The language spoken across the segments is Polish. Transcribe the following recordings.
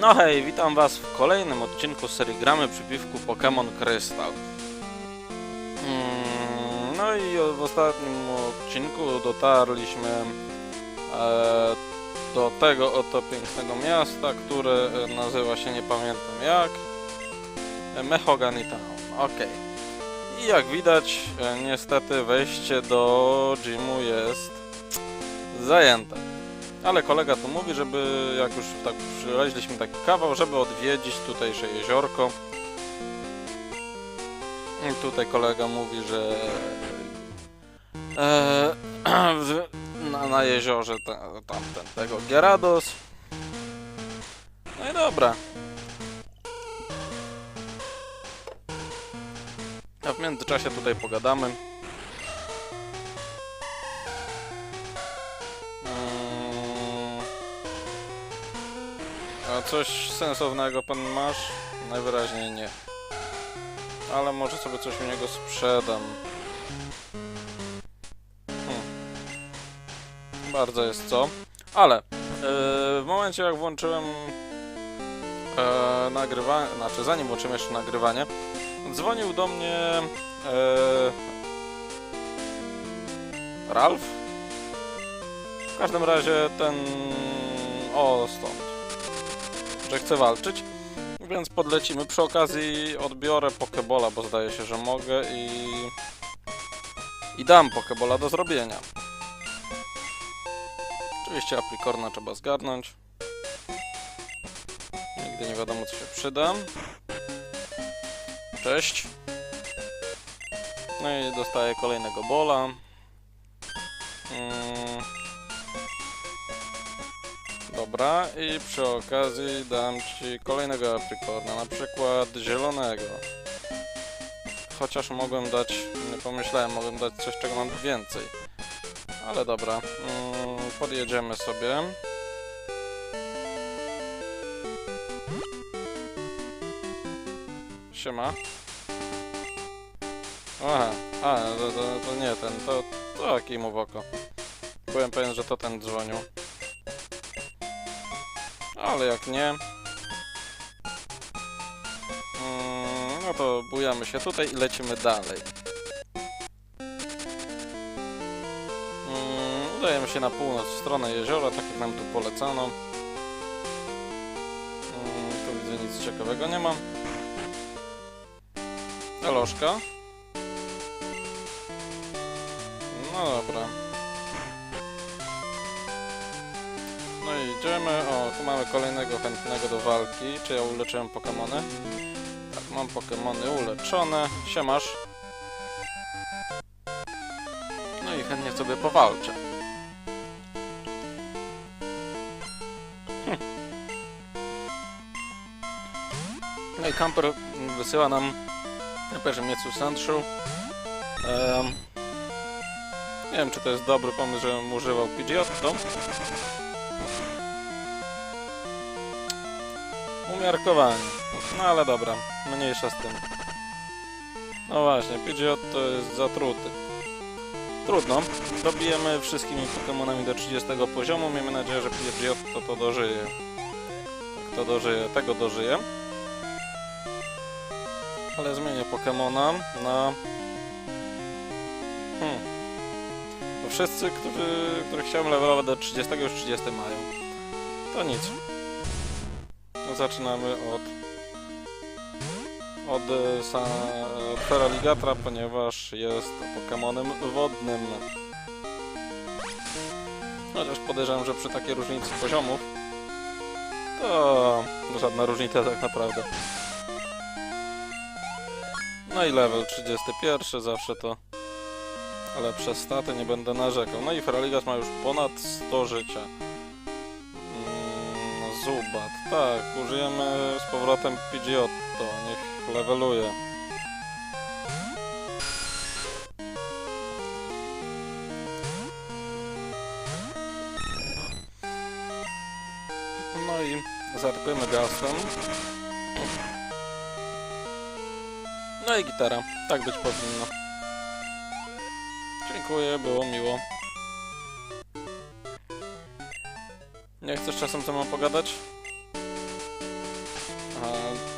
No hej, witam was w kolejnym odcinku serii Gramy przy piwku Pokémon Crystal. Mm, No i w ostatnim odcinku dotarliśmy e, do tego oto pięknego miasta, które e, nazywa się nie pamiętam jak e, Mahogany Town. Ok. I jak widać, niestety wejście do gymu jest zajęte. Ale kolega tu mówi, żeby jak już tak przyleźliśmy taki kawał, żeby odwiedzić tutejsze jeziorko. I tutaj kolega mówi, że e, na, na jeziorze ta, tamten tego Gyarados. No i dobra. A w międzyczasie tutaj pogadamy. Coś sensownego pan masz? Najwyraźniej nie. Ale może sobie coś u niego sprzedam. Hmm. Bardzo jest co. Ale yy, w momencie jak włączyłem yy, nagrywanie, znaczy zanim włączyłem jeszcze nagrywanie, dzwonił do mnie yy, Ralf? W każdym razie ten... O, stąd. Że chce walczyć. Więc podlecimy. Przy okazji odbiorę Pokebola, bo zdaje się, że mogę i... I dam Pokebola do zrobienia. Oczywiście aplikorna trzeba zgarnąć. Nigdy nie wiadomo, co się przyda. Cześć. No i dostaję kolejnego bola. Mm. Dobra, i przy okazji dam ci kolejnego aprikorna, na przykład zielonego. Chociaż mogłem dać, nie pomyślałem, mogłem dać coś, czego mam więcej. Ale dobra, mm, podjedziemy sobie. Siema. Aha, a, to, to, to nie ten, to, to kij mu w oko. Byłem pewien, że to ten dzwonił. Ale jak nie... Mm, no to bujamy się tutaj i lecimy dalej. Mm, udajemy się na północ, w stronę jeziora, tak jak nam tu polecano. Mm, tu widzę nic ciekawego nie mam. Elożka. No dobra. Idziemy. O, tu mamy kolejnego chętnego do walki. Czy ja uleczyłem Pokemony? Tak, mam Pokemony uleczone. Siemasz. No i chętnie sobie powalczę. Hm. No i Camper wysyła nam na pierwszym miejscu Sandshow. Em, nie wiem, czy to jest dobry pomysł, żebym używał Pidgeotto. Umiarkowanie. No ale dobra, mniejsza z tym. No właśnie, Pidgeotto jest zatruty. Trudno. Dobijemy wszystkimi Pokemonami do 30 poziomu. Miejmy nadzieję, że Pidgeotto to dożyje. Tak to dożyje, tego dożyje. Ale zmienię Pokemona na... Hmm. Bo wszyscy, którzy, których chciałem levelować do 30, już 30 mają. To nic. Zaczynamy od od e, ponieważ jest Pokemonem wodnym. Chociaż podejrzewam, że przy takiej różnicy poziomów to żadna różnica tak naprawdę. No i level 31, zawsze to lepsze staty, nie będę narzekał. No i Feraligat ma już ponad 100 życia. Zubat, tak, użyjemy z powrotem Pidgeotto, niech leveluje. No i zarypymy gastem. No i gitara, tak być powinno. Dziękuję, było miło. Nie chcesz czasem ze mną pogadać?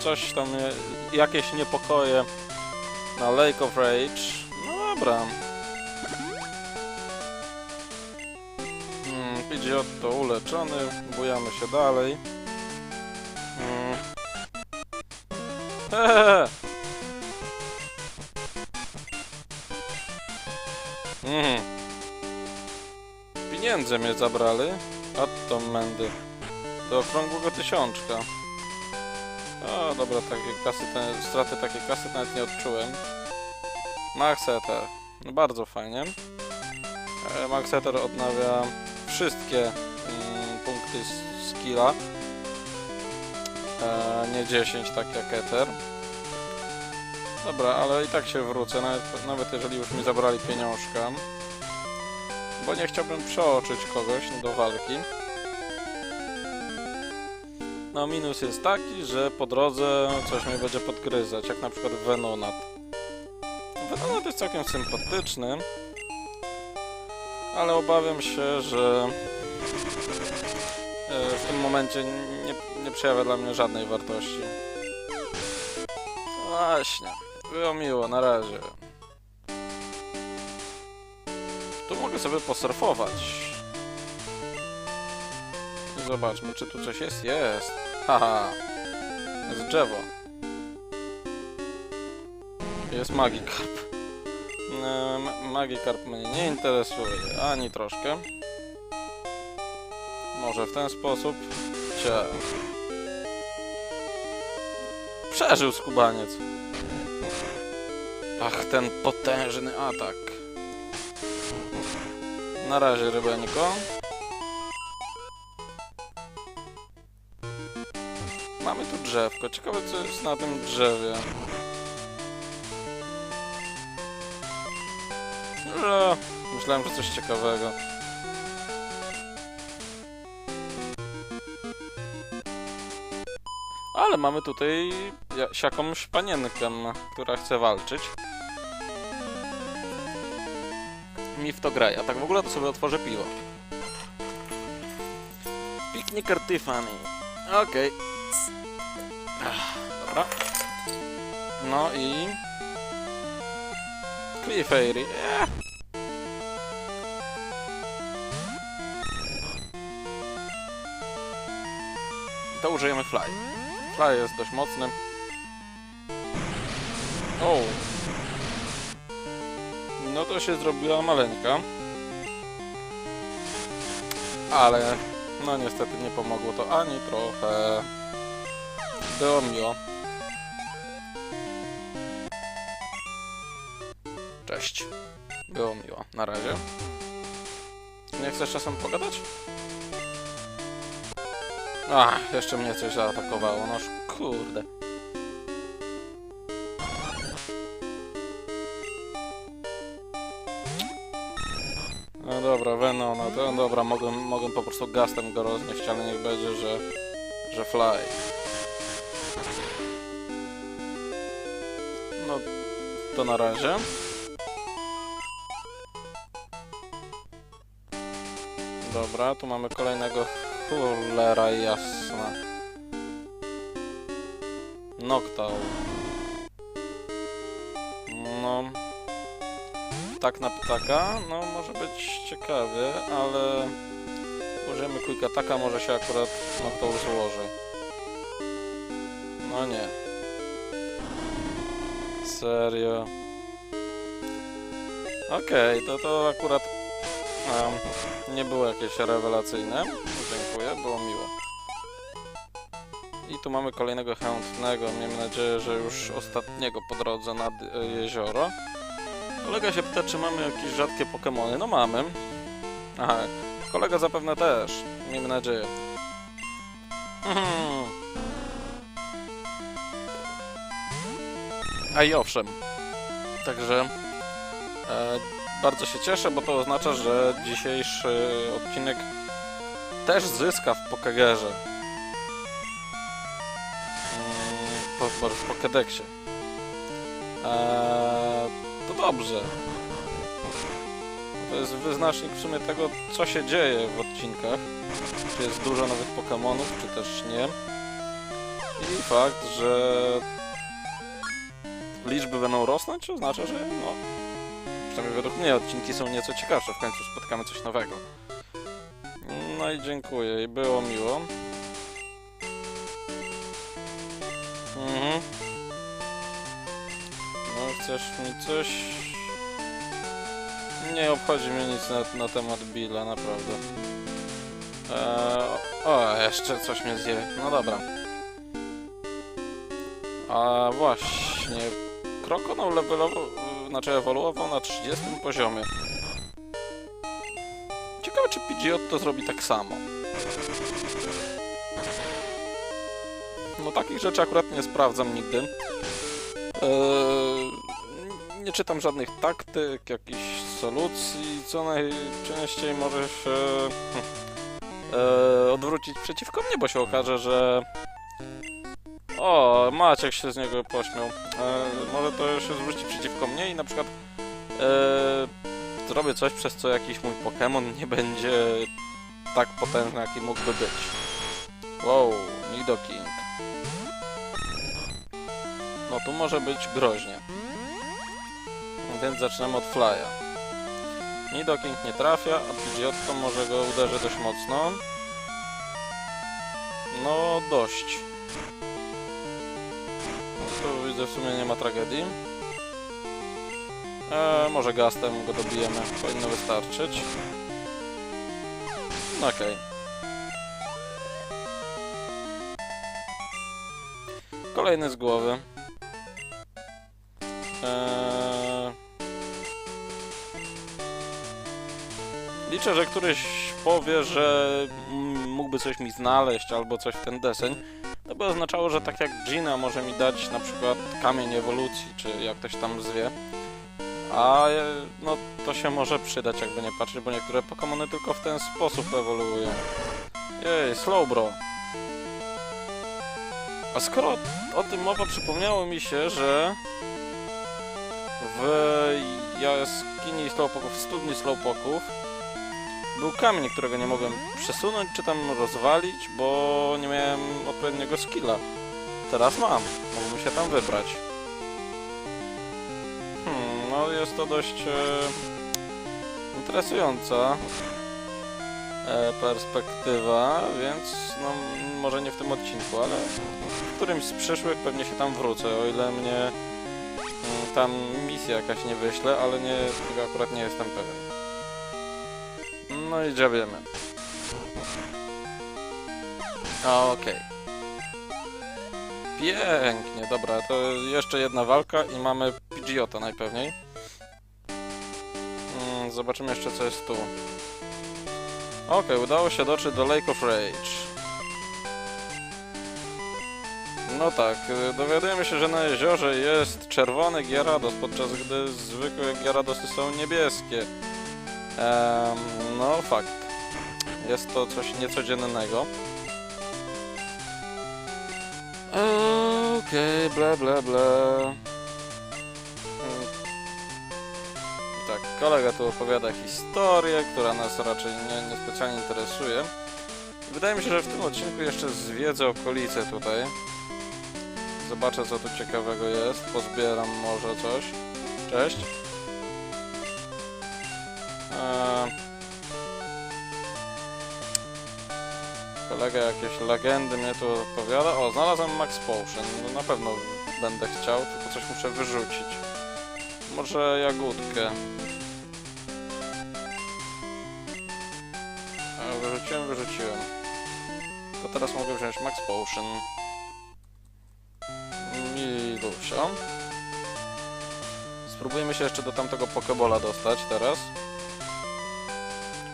coś tam, e, jakieś niepokoje na Lake of Rage. No dobra. Mm, Pidgeot to uleczony, bujamy się dalej. Hehehe. Mhm. Pieniądze mnie zabrali. A to mędy. Do okrągłego tysiączka. O, dobra, takie kasy, te, straty takiej kasy nawet nie odczułem. Max Ether. No bardzo fajnie. E, Max Ether odnawia wszystkie mm, punkty skilla. E, nie 10, tak jak Ether. Dobra, ale i tak się wrócę, nawet, nawet jeżeli już mi zabrali pieniążka. Bo nie chciałbym przeoczyć kogoś do walki. No minus jest taki, że po drodze coś mnie będzie podgryzać, jak na przykład Venonat. Venonat jest całkiem sympatyczny, ale obawiam się, że e, w tym momencie nie, nie przejawia dla mnie żadnej wartości. Właśnie, było miło, na razie. Mogę sobie posurfować. Zobaczmy, czy tu coś jest? Jest. Haha. Jest drzewo. Jest Magikarp. Magikarp mnie nie interesuje, ani troszkę. Może w ten sposób? Cie. Przeżył skubaniec. Ach, ten potężny atak. Na razie, rybeńko. Mamy tu drzewko. Ciekawe, co jest na tym drzewie. No, myślałem, że coś ciekawego. Ale mamy tutaj ja- jakąś panienkę, która chce walczyć. Mi w to gra. Ja tak w ogóle to sobie otworzę piwo. Pikniker Tiffany. Okej. Ach, Dobra. No i... Clefairy. To użyjemy Fly. Fly jest dość mocny. O! No to się zrobiła maleńka. Ale no niestety nie pomogło to ani trochę. Było miło. Cześć. Było miło. Na razie. Nie chcesz czasem pogadać? Ach, jeszcze mnie coś zaatakowało. Noż kurde. Że fly. No, to na razie. Dobra, tu mamy kolejnego cholera jasna. Noctowl. No... Tak na ptaka, no może być ciekawie, ale... Użyjemy quick attacka, może się akurat Noctowl złoży. No nie. Serio. Okej, to to akurat em, nie było jakieś rewelacyjne. Dziękuję, było miło. I tu mamy kolejnego chętnego, miejmy nadzieję, że już ostatniego po drodze nad e, jezioro. Kolega się pyta, czy mamy jakieś rzadkie Pokemony. No mamy. Aha, kolega zapewne też, miejmy nadzieję. Mhm. A i owszem. Także e, bardzo się cieszę, bo to oznacza, że dzisiejszy odcinek też zyska w Pokegerze. Mm, po, po, w Pokedeksie. Eee, to dobrze. To jest wyznacznik w sumie tego, co się dzieje w odcinkach. Czy jest dużo nowych Pokemonów, czy też nie. I fakt, że liczby będą rosnąć, oznacza, że no, przynajmniej według mnie odcinki są nieco ciekawsze, w końcu spotkamy coś nowego. No i dziękuję, i było miło. Mhm. No, chcesz mi coś? Nie obchodzi mnie nic na, na temat Billa, naprawdę. Eee, o, jeszcze coś mnie zje. No dobra. A właśnie, Krokonał levelował, znaczy ewoluował na 30 poziomie. Ciekawe, czy Pidgeot to zrobi tak samo. No takich rzeczy akurat nie sprawdzam nigdy. Eee, nie czytam żadnych taktyk, jakichś solucji, co najczęściej może się e, odwrócić przeciwko mnie, bo się okaże, że o, Maciek się z niego pośmiał. E, może to się zwróci przeciwko mnie i na przykład e, zrobię coś, przez co jakiś mój Pokémon nie będzie tak potężny, jaki mógłby być. Wow, Nidoking. No tu może być groźnie. Więc zaczynamy od Flya. Nidoking nie trafia, a Pidgeotto może go uderzy dość mocno. No, dość. Tu widzę w sumie nie ma tragedii. E, może gastem go dobijemy, powinno wystarczyć. No Okej. Kolejny z głowy. Eee... Liczę, że któryś powie, że mógłby coś mi znaleźć albo coś w ten deseń. To by oznaczało, że tak jak Gina może mi dać na przykład kamień ewolucji, czy jak ktoś tam zwie. A e, no to się może przydać, jakby nie patrzeć, bo niektóre Pokémony tylko w ten sposób ewoluują. Jej, Slowbro. A skoro o tym mowa, przypomniało mi się, że w jaskini Slowpoków, w studni Slowpoków był kamień, którego nie mogłem przesunąć czy tam rozwalić, bo nie miałem odpowiedniego skilla. Teraz mam, mógłbym się tam wybrać. Hmm, no jest to dość e, interesująca e, perspektywa, więc no może nie w tym odcinku, ale w którymś z przyszłych pewnie się tam wrócę, o ile mnie mm, tam misja jakaś nie wyśle, ale nie, tego akurat nie jestem pewien. No i dziabiemy. Okej. Pięknie, dobra, to jeszcze jedna walka i mamy Pidgeota najpewniej. Mm, zobaczymy jeszcze co jest tu. Okej, udało się dotrzeć do Lake of Rage. No tak, dowiadujemy się, że na jeziorze jest czerwony Gyarados, podczas gdy zwykłe Gyaradosy są niebieskie. Em, no fakt. Jest to coś niecodziennego. Okej, bla bla bla. Mm. Tak, kolega tu opowiada historię, która nas raczej nie, nie specjalnie interesuje. Wydaje mi się, że w tym odcinku jeszcze zwiedzę okolice tutaj. Zobaczę co tu ciekawego jest, pozbieram może coś. Cześć. Eee... Kolega jakieś legendy mnie tu opowiada. O, znalazłem Max Potion. No, na pewno będę chciał, tylko coś muszę wyrzucić. Może jagódkę. E, Wyrzuciłem, wyrzuciłem. To teraz mogę wziąć Max Potion. Milusia. Spróbujemy się jeszcze do tamtego Pokebola dostać teraz.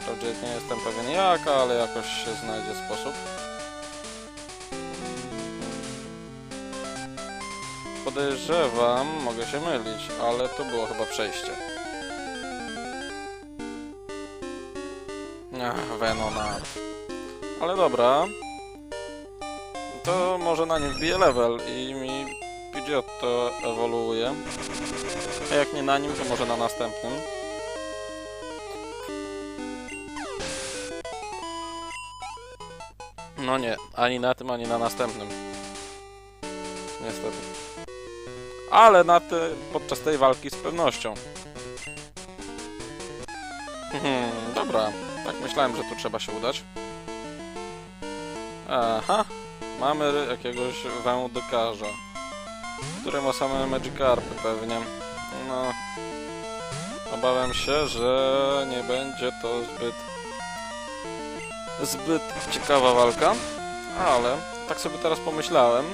Wprawdzie nie jestem pewien jak, ale jakoś się znajdzie sposób. Podejrzewam, mogę się mylić, ale to było chyba przejście. Ach, Venonat. Ale dobra. To może na nim wbije level i mi Pidgeotto ewoluuje. A jak nie na nim, to może na następnym. No nie, ani na tym, ani na następnym. niestety. Ale na te, podczas tej walki z pewnością. Hmm, dobra. Tak myślałem, że tu trzeba się udać. Aha. Mamy jakiegoś wędkarza. Który ma same Magikarpy pewnie. No. Obawiam się, że nie będzie to zbyt zbyt ciekawa walka, ale tak sobie teraz pomyślałem,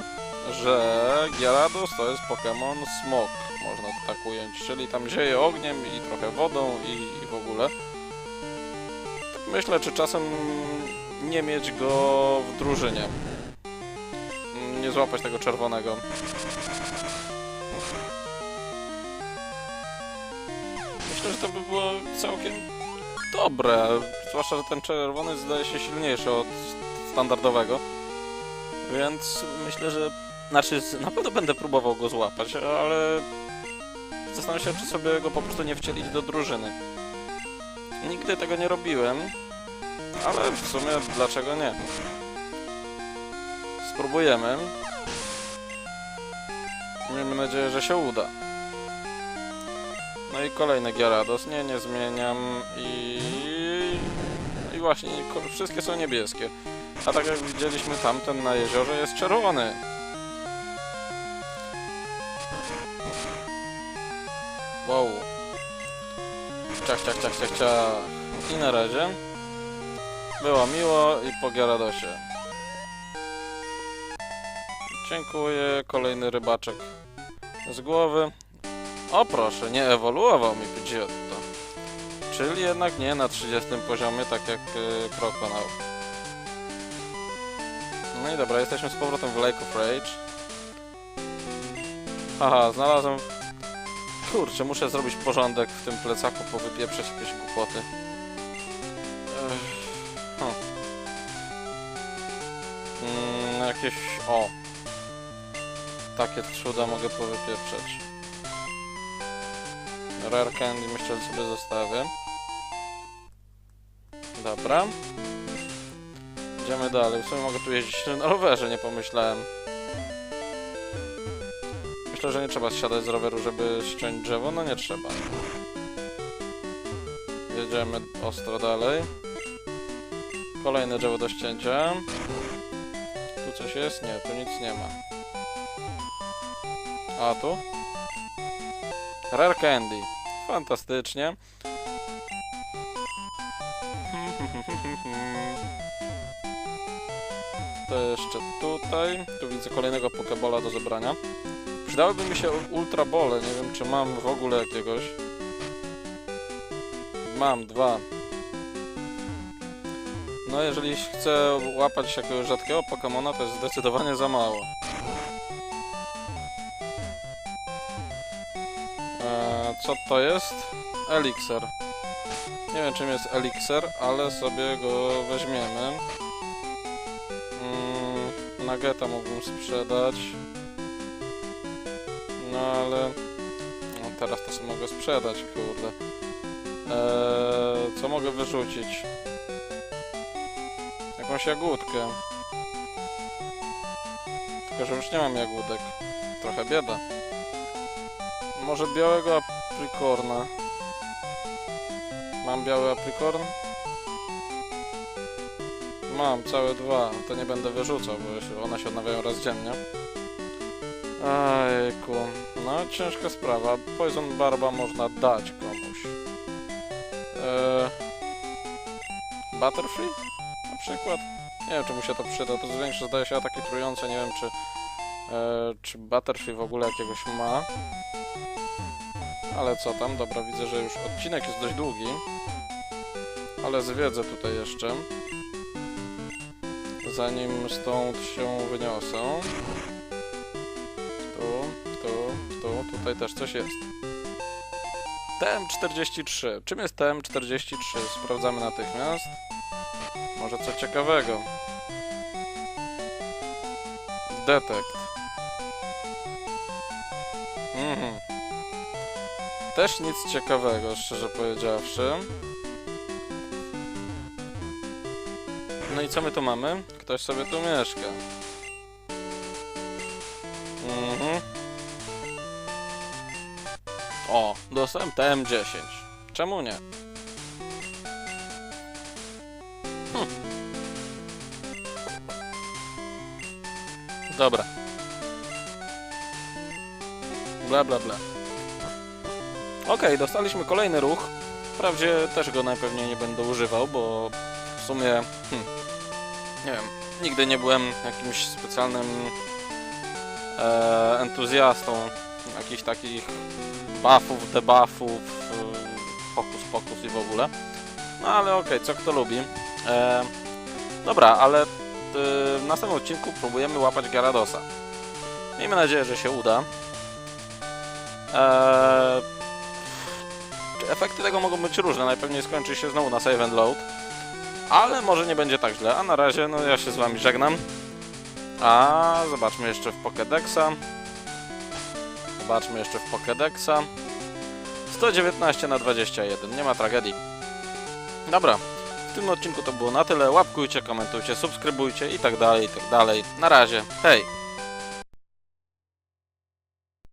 że Gyarados to jest Pokémon Smog, można to tak ująć, czyli tam zieje ogniem i trochę wodą i, i w ogóle. Myślę, czy czasem nie mieć go w drużynie. Nie złapać tego czerwonego. Myślę, że to by było całkiem dobre, zwłaszcza, że ten czerwony zdaje się silniejszy od standardowego, więc myślę, że, znaczy na pewno będę próbował go złapać, ale zastanawiam się, czy sobie go po prostu nie wcielić do drużyny. Nigdy tego nie robiłem, ale w sumie dlaczego nie? Spróbujemy. Miejmy nadzieję, że się uda. No i kolejny Gyarados. Nie, nie zmieniam i... I właśnie, wszystkie są niebieskie. A tak jak widzieliśmy, tamten na jeziorze jest czerwony. Wow. Ciach, ciach, ciach, ciach, ciach. I na razie. Było miło i po Gyaradosie. Dziękuję. Kolejny rybaczek z głowy. O proszę, nie ewoluował mi Pidgeotto. Czyli jednak nie na 30 poziomie, tak jak yy, Croconau. No i dobra, jesteśmy z powrotem w Lake of Rage. Haha, znalazłem... Kurczę, muszę zrobić porządek w tym plecaku, powypieprzeć jakieś głupoty. Ech, hm. Mm, jakieś... o! Takie cuda mogę powypieprzeć. Rare Candy myślę, że sobie zostawię. Dobra. Idziemy dalej. W sumie mogę tu jeździć na rowerze, nie pomyślałem. Myślę, że nie trzeba zsiadać z roweru, żeby ściąć drzewo. No nie trzeba. Jedziemy ostro dalej. Kolejne drzewo do ścięcia. Tu coś jest? Nie, tu nic nie ma. A tu? Rare Candy. Fantastycznie. To jeszcze tutaj. Tu widzę kolejnego Pokebola do zebrania. Przydałyby mi się Ultra Bole. Nie wiem, czy mam w ogóle jakiegoś. Mam dwa. No, jeżeli chcę łapać jakiegoś rzadkiego Pokemona, to jest zdecydowanie za mało. Co to jest? Elixir. Nie wiem czym jest Elixir, ale sobie go weźmiemy. Mm, Nuggeta mógłbym sprzedać. No ale... No, teraz to sobie mogę sprzedać, kurde. Eee, co mogę wyrzucić? Jakąś jagódkę. Tylko, że już nie mam jagódek. Trochę bieda. Może białego aprikorna. Mam biały aprikorn? Mam całe dwa. To nie będę wyrzucał, bo one się odnawiają raz dziennie. Ejku. No, ciężka sprawa. Poison Barba można dać komuś. Eee... Butterfree? Na przykład? Nie wiem, czy mu się to przyda. To zwiększa, zdaje się, ataki trujące. Nie wiem, czy... E, czy Butterfree w ogóle jakiegoś ma. Ale co tam? Dobra, widzę, że już odcinek jest dość długi. Ale zwiedzę tutaj jeszcze. Zanim stąd się wyniosę. Tu, tu, tu, tutaj też coś jest. TM43. Czym jest TM43? Sprawdzamy natychmiast. Może co ciekawego. Detect. Też nic ciekawego, szczerze powiedziawszy. No i co my tu mamy? Ktoś sobie tu mieszka. Mhm. O, dostałem TM10. Czemu nie? Hm. Dobra. Bla, bla, bla. Okej, dostaliśmy kolejny ruch. Wprawdzie też go najpewniej nie będę używał, bo w sumie, hmm, nie wiem, nigdy nie byłem jakimś specjalnym e, entuzjastą jakichś takich buffów, debuffów, pokus pokus i w ogóle. No ale okej, co kto lubi. E, dobra, ale e, w następnym odcinku próbujemy łapać Gyaradosa. Miejmy nadzieję, że się uda. Eee, efekty tego mogą być różne. Najpewniej skończy się znowu na save and load. Ale może nie będzie tak źle. A na razie, no ja się z wami żegnam. A zobaczmy jeszcze w Pokédexa. Zobaczmy jeszcze w Pokédexa. 119 na 21. Nie ma tragedii. Dobra. W tym odcinku to było na tyle. Łapkujcie, komentujcie, subskrybujcie i tak dalej, i tak dalej. Na razie. Hej!